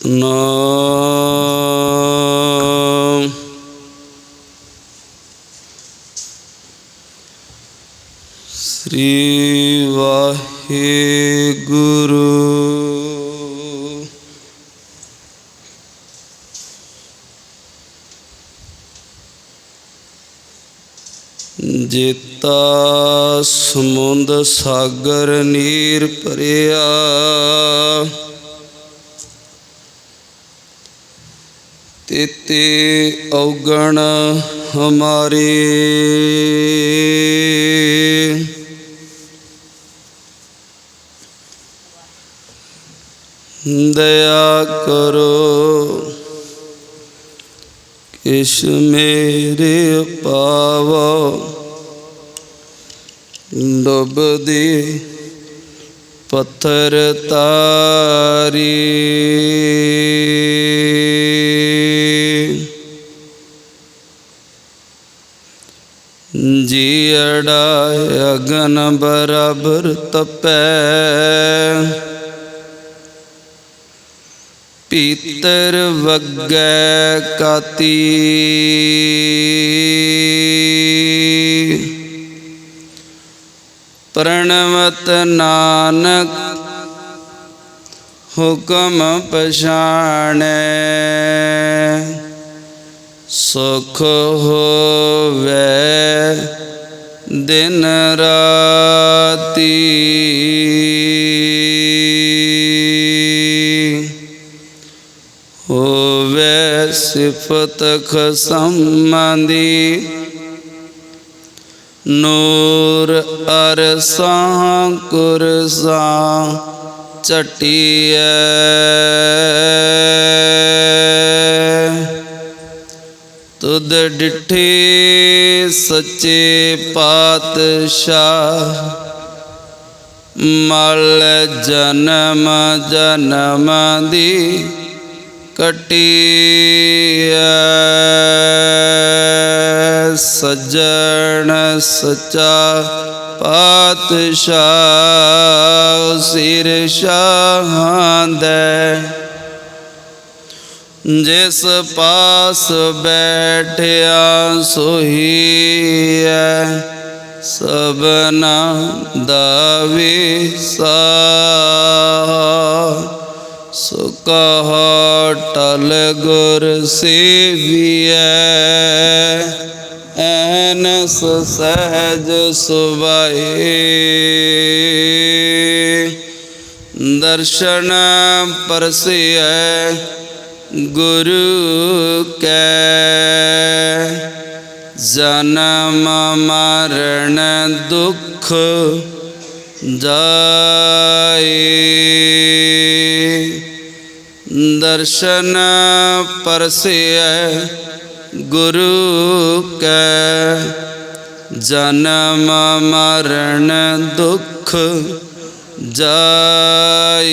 ਨਾਮ। ਸ੍ਰੀ ਵਾਹਿਗੁਰੂ। ਜੇਤਾ ਸਮੁੰਦ ਸਾਗਰ ਨੀਰ ਭਰਿਆ। ਤੇਤੇ ਔਗਣ ਹਮਾਰੇ। ਦਇਆ ਕਰੋ ਕਿਸ ਮੇਰੇ ਪਾਵੋ। ਡੁੱਬਦੀ ਪੱਥਰ ਤਾਰੀ। ਜੀੜਾ ਅਗਨ ਬਰਾਬਰ ਤਪੈ। ਪੀਤਰ ਵਗੈ ਕਾਤੀ। ਪ੍ਰਣਵਤ ਨਾਨਕ ਹੁਕਮ ਪਛਾਣੈ। ਸੁਖ ਹੋਵੇ ਦਿਨ ਰਾਤੀ। ਹੋਵੇ ਸਿਫਤ ਖਸਮਾਂ ਦੀ ਨੂਰ ਅਰਸਾਂ ਕੁਰਸਾਂ ਚਟਿਐ। ਤੁਧ ਡਿਠੇ ਸੱਚੇ ਪਾਤਸ਼ਾਹ। ਮਲ ਜਨਮ ਜਨਮ ਦੀ ਕਟੀ ਸਜਣ ਸਚਾ ਪਾਤਸ਼ਾਹ, ਸਿਰ ਸ਼ਾਹਾਂ ਦੇ। ਜਿਸ ਪਾਸ ਬੈਠਿਆ ਸੋਹੀਐ ਸਭਨਾ ਦਾ ਵਿਸਾ ਸੁਕਹ ਟਲ ਗੁਰ ਸੇਵੀਐ ਐਨਸ ਸਹਿਜ ਸੁਭਾਏ। ਦਰਸ਼ਨ ਪਰਸਿਐ ਗੁਰੂ ਕੈ ਜਨਮ ਮਰਨ ਦੁਖ ਜਾਏ। ਦਰਸ਼ਨ ਪਰਸਿਐ ਗੁਰੂ ਕੈ ਜਨਮ ਮਰਨ ਦੁਖ ਜਾਏ।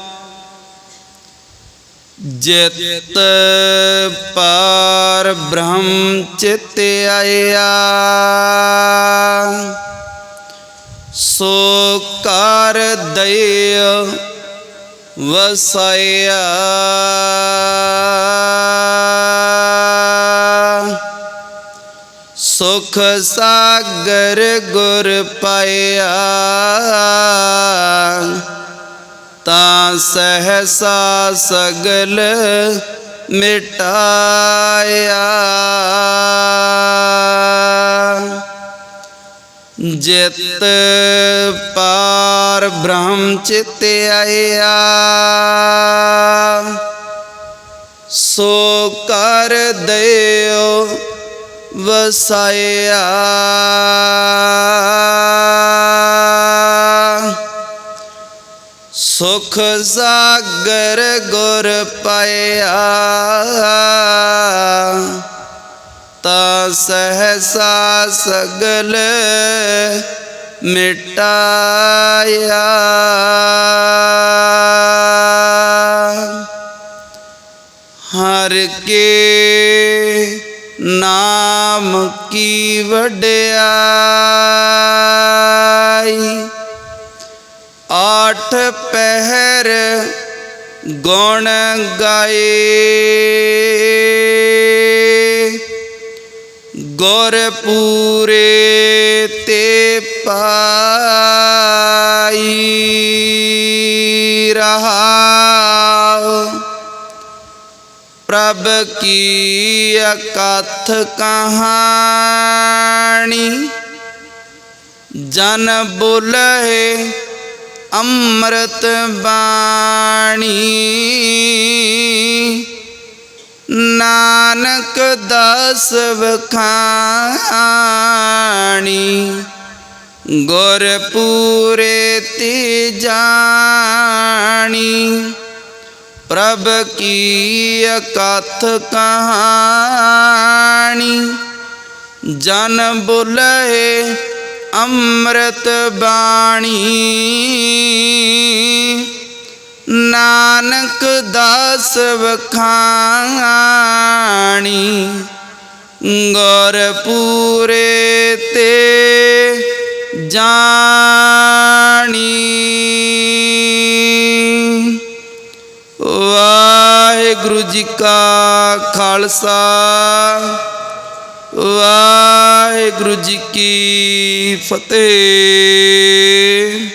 ਜਿਤ ਪਾਰ ਬ੍ਰਹਮ ਚਿਤ ਆਇਆ। ਸੋ ਕਰ ਦਇ ਵਸਾਇਆ। ਸੁਖ ਸਾਗਰ ਗੁਰ ਪਾਇਆ। ਤਾਂ ਸਹਸਾ ਸਗਲ ਮਿਟਾਇਆ। ਜਿਤ ਪਾਰ ਬ੍ਰਹਮ ਚਿਤ ਆਇਆ। ਸੋ ਕਰ ਦਇਓ ਵਸਾਇਆ। ਸੁਖ ਸਾਗਰ ਗੁਰ ਪਾਇਆ। ਤਾ ਸਹਸਾ ਸਗਲ ਮਿਟਾਇਆ। ਹਰ ਕੇ ਨਾਮ ਕੀ ਵਡਿਆਈ ਗੁਣ ਗਾਏ। ਗੁਰ ਪੂਰੇ ਤੇ ਪਾਈ ਰਹਾਉ। ਪ੍ਰਭ ਕੀ ਅਕਥ ਕਹਾਣੀ। ਜਨ ਬੋਲੇ ਅੰਮ੍ਰਿਤ ਬਾਣੀ। ਨਾਨਕ ਦਾਸ ਵਖਾਣੀ। ਗੁਰ ਪੂਰੇ ਤੇ ਜਾਣੀ। ਪ੍ਰਭ ਕੀ ਅਕਥ ਕਹਾਣੀ। ਜਨ ਬੋਲੇ ਅੰਮ੍ਰਿਤ ਬਾਣੀ। ਨਾਨਕ ਦਾਸ ਵਖਾਣੀ ਗੁਰ ਪੂਰੇ ਤੇ ਜਾਣੀ। ਵਾਹਿਗੁਰੂ ਜੀ ਕਾ ਖਾਲਸਾ। ਵਾਹਿਗੁਰੂ ਜੀ ਕੀ ਫਤਿਹ।